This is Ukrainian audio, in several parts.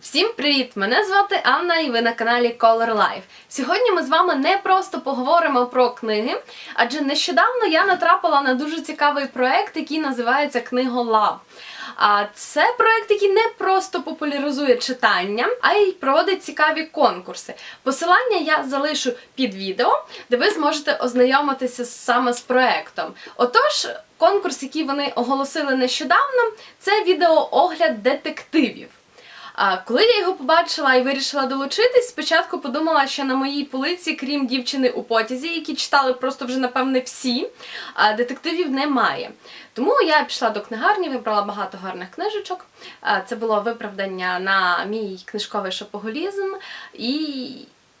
Всім привіт! Мене звати Анна і ви на каналі Color Life. Сьогодні ми з вами не просто поговоримо про книги, адже нещодавно я натрапила на дуже цікавий проект, який називається Книголаб. А це проект, який не просто популяризує читання, а й проводить цікаві конкурси. Посилання я залишу під відео, де ви зможете ознайомитися саме з проектом. Отож, конкурс, який вони оголосили нещодавно, це відеоогляд детективів. А коли я його побачила і вирішила долучитись, спочатку подумала, що на моїй полиці, крім дівчини у потязі, які читали просто вже напевне всі, детективів немає. Тому я пішла до книгарні, вибрала багато гарних книжечок. Це було виправдання на мій книжковий шопоголізм і.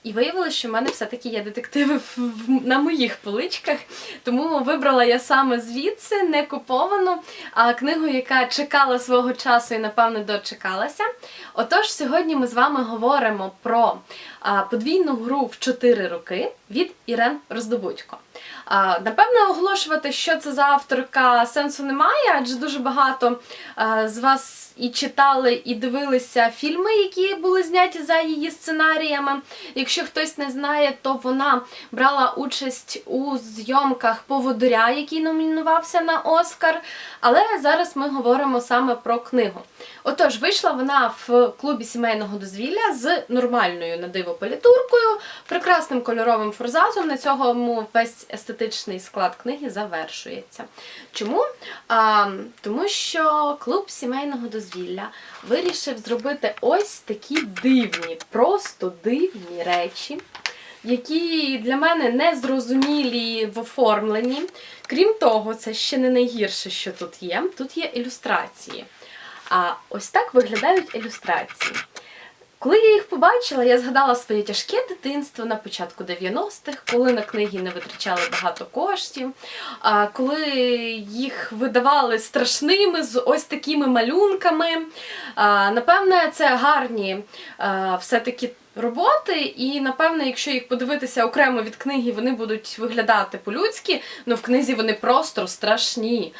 І виявилося, що в мене все-таки є детективи на моїх поличках. Тому вибрала я саме звідси не куповану, а книгу, яка чекала свого часу і, напевно, дочекалася. Отож, сьогодні ми з вами говоримо про подвійну гру в 4 роки від Ірен Роздобудько. Напевно, оголошувати, що це за авторка, сенсу немає, адже дуже багато з вас і читали, і дивилися фільми, які були зняті за її сценаріями. Якщо хтось не знає, то вона брала участь у зйомках Поводиря, який номінувався на Оскар. Але зараз ми говоримо саме про книгу. Отож, вийшла вона в клубі сімейного дозвілля з нормальною на диво політуркою, прекрасним кольоровим форзазом. На цьому весь естетичний склад книги завершується. Чому? А, тому що клуб сімейного дозвілля вирішив зробити ось такі дивні, просто дивні речі. Які для мене не зрозумілі в оформленні. Крім того, це ще не найгірше, що тут є. Тут є ілюстрації. А ось так виглядають ілюстрації. Коли я їх побачила, я згадала своє тяжке дитинство на початку 90-х, коли на книги не витрачали багато коштів, коли їх видавали страшними з ось такими малюнками. Напевне, це гарні все-таки роботи, і напевне, якщо їх подивитися окремо від книги, вони будуть виглядати по-людськи, ну в книзі вони просто страшні.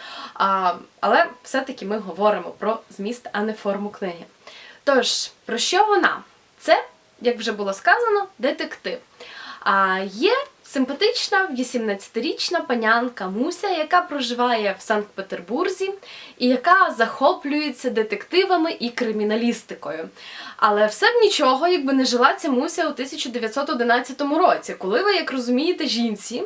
Але все-таки ми говоримо про зміст, а не форму книги. Тож, про що вона? Це, як вже було сказано, детектив. А є симпатична 18-річна панянка Муся, яка проживає в Санкт-Петербурзі і яка захоплюється детективами і криміналістикою. Але все б нічого, якби не жила ця Муся у 1911 році, коли ви, як розумієте, жінці.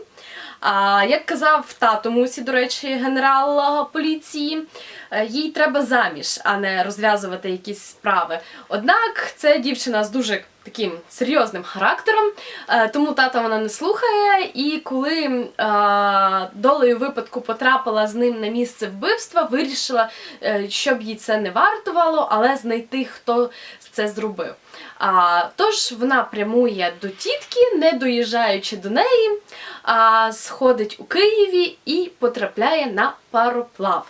А як казав тато Мусі, до речі, генерал поліції, е, їй треба заміж, а не розв'язувати якісь справи. Однак це дівчина з дуже таким серйозним характером, е, тому тата вона не слухає. І коли е, долею випадку потрапила з ним на місце вбивства, вирішила, щоб їй це не вартувало, але знайти, хто це зробив. А, тож вона прямує до тітки, не доїжджаючи до неї, а, сходить у Києві і потрапляє на пароплав.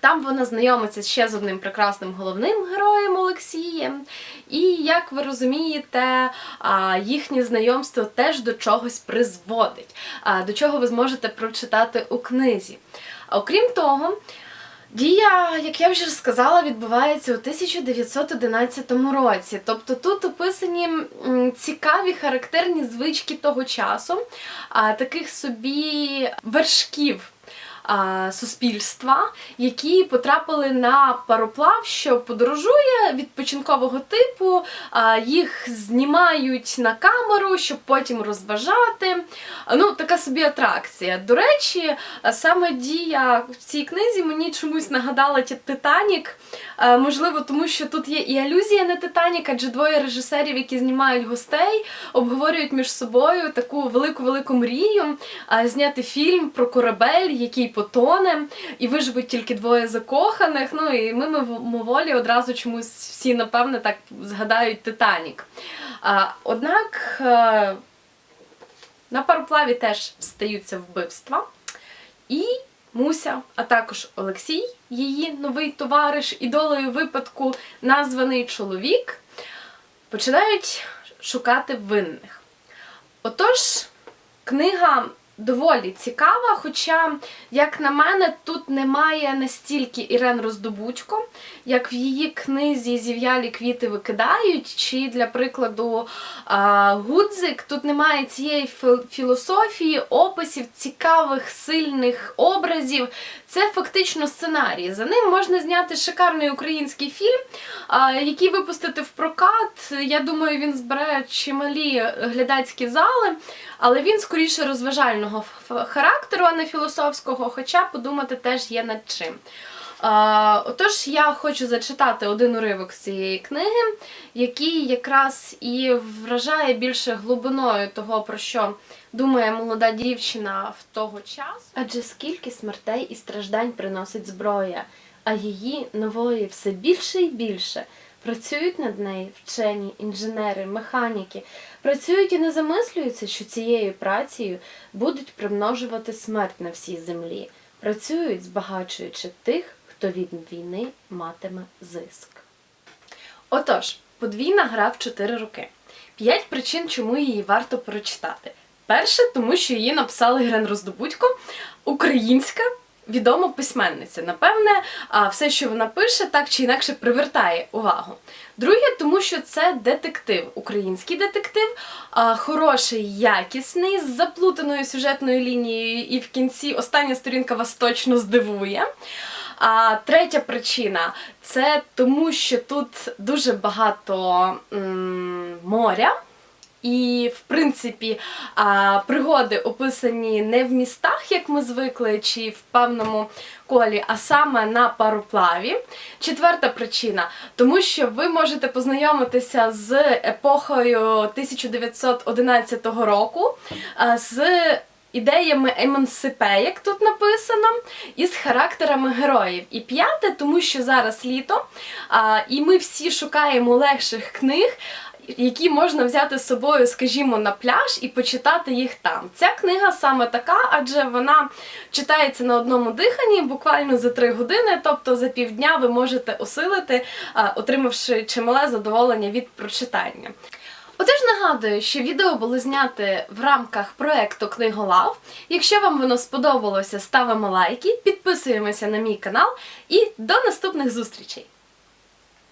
Там вона знайомиться ще з одним прекрасним головним героєм Олексієм. І, як ви розумієте, їхнє знайомство теж до чогось призводить, до чого ви зможете прочитати у книзі. Окрім того, Дія, як я вже сказала, відбувається у 1911 році. Тобто тут описані цікаві характерні звички того часу, таких собі вершків. Суспільства, які потрапили на пароплав, що подорожує відпочинкового типу, їх знімають на камеру, щоб потім розважати. Ну, така собі атракція. До речі, саме дія в цій книзі мені чомусь нагадала Титанік. Можливо, тому що тут є і алюзія на Титанік, адже двоє режисерів, які знімають гостей, обговорюють між собою таку велику-велику мрію зняти фільм про корабель, який потоне, і виживуть тільки двоє закоханих. Ну і ми мимоволі одразу чомусь всі, напевне, так згадають Титанік. А, Однак. е, на пароплаві теж стаються вбивства. І Муся, а також Олексій, її новий товариш, і долею випадку названий чоловік, починають шукати винних. Отож, книга доволі цікава, хоча, як на мене, тут немає настільки Ірен Роздобудько, як в її книзі Зів'ялі квіти викидають, чи, для прикладу, Гудзик. Тут немає цієї фі- філософії, описів, цікавих, сильних образів. Це фактично сценарій. За ним можна зняти шикарний український фільм, який випустити в прокат. Я думаю, він збере чималі глядацькі зали, але він скоріше розважального характеру, а не філософського, хоча подумати теж є над чим. Отож, я хочу зачитати один уривок з цієї книги, який якраз і вражає більше глибиною того, про що думає молода дівчина в того часу. Адже скільки смертей і страждань приносить зброя, а її нової все більше і більше. Працюють над нею вчені, інженери, механіки, працюють і не замислюються, що цією працею будуть примножувати смерть на всій землі. Працюють, збагачуючи тих, хто від війни матиме зиск. Отож, подвійна гра в 4 роки. П'ять причин, чому її варто прочитати. Перше, тому що її написала Ірен Роздобудько, українська відома письменниця. Напевне, все, що вона пише, так чи інакше привертає увагу. Друге, тому що це детектив, український детектив, хороший, якісний, з заплутаною сюжетною лінією, і в кінці остання сторінка вас точно здивує. А третя причина це тому, що тут дуже багато м, моря. І, в принципі, пригоди описані не в містах, як ми звикли, чи в певному колі, а саме на пароплаві. Четверта причина, тому що ви можете познайомитися з епохою 1911 року, з ідеями емансипе, як тут написано, і з характерами героїв. І п'яте, тому що зараз літо, і ми всі шукаємо легших книг. Які можна взяти з собою, скажімо, на пляж і почитати їх там. Ця книга саме така, адже вона читається на одному диханні буквально за три години, тобто за півдня ви можете осилити, отримавши чимале задоволення від прочитання. Отож нагадую, що відео було зняте в рамках проекту Книголав. Якщо вам воно сподобалося, ставимо лайки, підписуємося на мій канал і до наступних зустрічей!